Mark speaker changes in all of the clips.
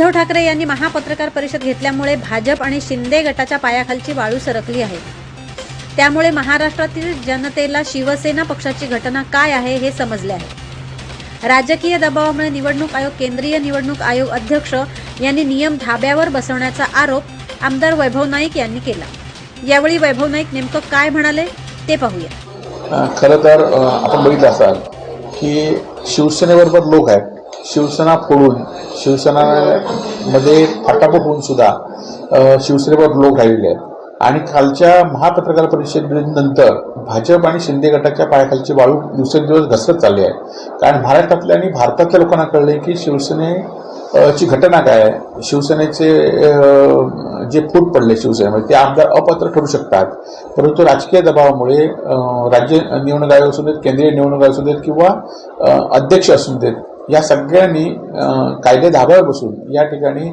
Speaker 1: उद्धव ठाकरे यांनी महापत्रकार परिषद घेतल्यामुळे भाजप आणि शिंदे गटाच्या पायाखालची वाळू सरकली आहे. त्यामुळे महाराष्ट्रातील जनतेला शिवसेना पक्षाची घटना काय आहे हे समजले आहे. राजकीय दबावामुळे निवडणूक आयोग केंद्रीय निवडणूक आयोग अध्यक्ष यांनी नियम धाब्यावर बसवण्याचा आरोप आमदार वैभव नाईक यांनी केला. यावेळी वैभव नाईक नेमकं काय म्हणाले ते पाहूया.
Speaker 2: खरं तर आपण बघितलं असाल की शिवसेनेबरोबर लोक आहेत. शिवसेना फोडून शिवसेनामध्ये फाटाफूट होऊन सुद्धा शिवसेनेवर लोक राहिलेले आहेत. आणि कालच्या महापत्रकार परिषदेनंतर भाजप आणि शिंदे गटाच्या पायाखालची वाळू दिवसेंदिवस घसरत चालली आहे. कारण महाराष्ट्रातल्या आणि भारतातल्या लोकांना कळले की शिवसेने ची घटना काय आहे? शिवसेनेचे जे फूट पडले शिवसेनेमध्ये ते आमदार अपात्र ठरू शकतात. परंतु राजकीय दबावामुळे राज्य निवडणूक आयोग असू देत केंद्रीय निवडणूक आयोग असू देत किंवा अध्यक्ष असू देत या सगळ्यांनी कायदे धाब्यावर बसून या ठिकाणी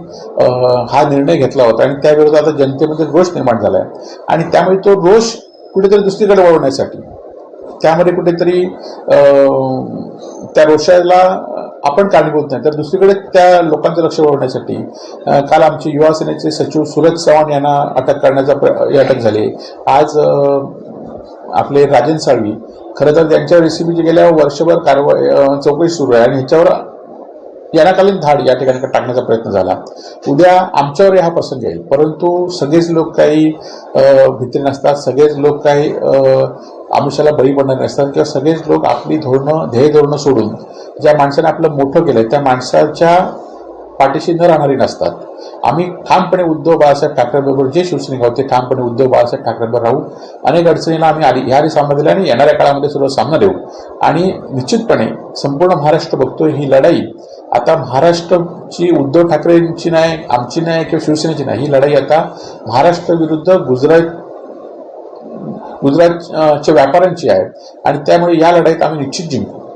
Speaker 2: हा निर्णय घेतला होता. आणि त्याविरोधात आता जनतेमध्ये रोष निर्माण झाला आहे आणि त्यामुळे तो रोष कुठेतरी दुसरीकडे वळवण्यासाठी. त्यामध्ये कुठेतरी त्या रोषाला आपण कारणीभूत नाही तर दुसरीकडे त्या लोकांचं लक्ष वळवण्यासाठी काल आमचे युवा सेनेचे सचिव सूरज चव्हाण यांना अटक करण्याचा प्र- अटक झाली. आज आपले राजन साळवी खरं तर त्यांच्या रेसिपीची गेल्या वर्षभर कारवाई चौकशी सुरू आहे आणि ह्याच्यावर यानाकालीन धाड या ठिकाणी टाकण्याचा प्रयत्न झाला. उद्या आमच्यावर हा प्रसंग येईल. परंतु सगळेच लोक काही भीती भित्री नसतात. सगळेच लोक काही आमिषाला बळी पडणारे नसतात. किंवा सगळेच लोक आपली धोरणं ध्येय धोरणं सोडून ज्या माणसाने आपलं मोठं केलं त्या माणसाच्या पाठीशी न राहणारी नसतात. आम्ही ठामपणे उद्धव बाळासाहेब ठाकरेबरोबर जे शिवसैनिक आहोत ते ठामपणे उद्धव बाळासाहेब ठाकरेबरोबर राहू. अनेक अडचणीला आम्ही आधी ह्याही सामना दिला आणि येणाऱ्या काळामध्ये सुद्धा सामना देऊ. आणि निश्चितपणे संपूर्ण महाराष्ट्र बघतोय ही लढाई. आता महाराष्ट्रची उद्धव ठाकरेंची नाही आमची नाही किंवा शिवसेनेची नाही ही लढाई आता महाराष्ट्र विरुद्ध गुजरात गुजरातच्या व्यापाऱ्यांची आहे. आणि त्यामुळे या लढाईत आम्ही निश्चित जिंकू.